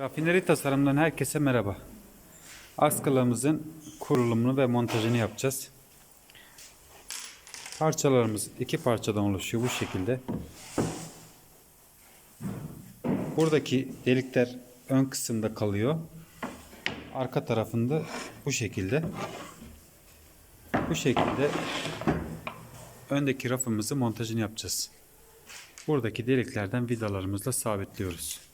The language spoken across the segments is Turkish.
Rafineri tasarımdan herkese merhaba. Askılamızın kurulumunu ve montajını yapacağız. Parçalarımız iki parçadan oluşuyor bu şekilde. Buradaki delikler ön kısımda kalıyor. Arka tarafında bu şekilde. Bu şekilde öndeki rafımızı montajını yapacağız. Buradaki deliklerden vidalarımızla sabitliyoruz.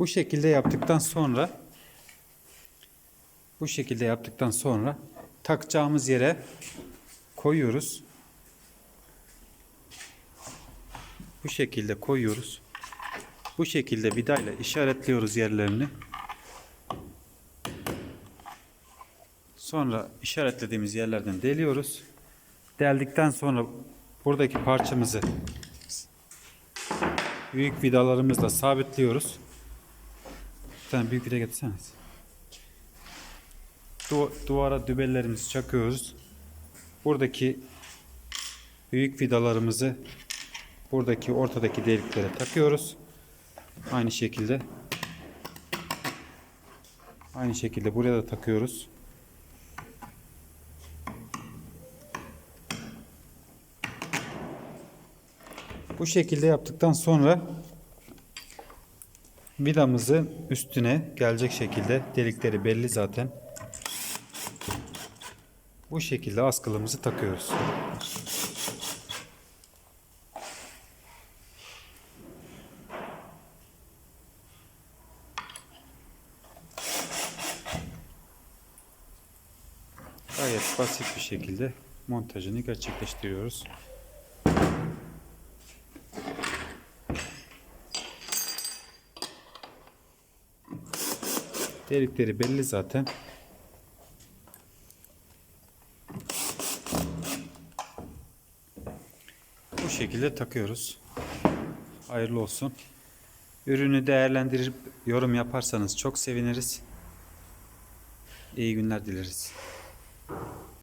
Bu şekilde yaptıktan sonra bu şekilde yaptıktan sonra takacağımız yere koyuyoruz. Bu şekilde koyuyoruz. Bu şekilde vidayla işaretliyoruz yerlerini. Sonra işaretlediğimiz yerlerden deliyoruz. Deldikten sonra buradaki parçamızı büyük vidalarımızla sabitliyoruz. Bir büyük vida getirseniz. Du duvara dübellerimizi çakıyoruz. Buradaki büyük vidalarımızı buradaki ortadaki deliklere takıyoruz. Aynı şekilde aynı şekilde buraya da takıyoruz. Bu şekilde yaptıktan sonra vidamızı üstüne gelecek şekilde delikleri belli zaten. Bu şekilde askılımızı takıyoruz. Gayet basit bir şekilde montajını gerçekleştiriyoruz. Delikleri belli zaten. Bu şekilde takıyoruz. Hayırlı olsun. Ürünü değerlendirip yorum yaparsanız çok seviniriz. İyi günler dileriz.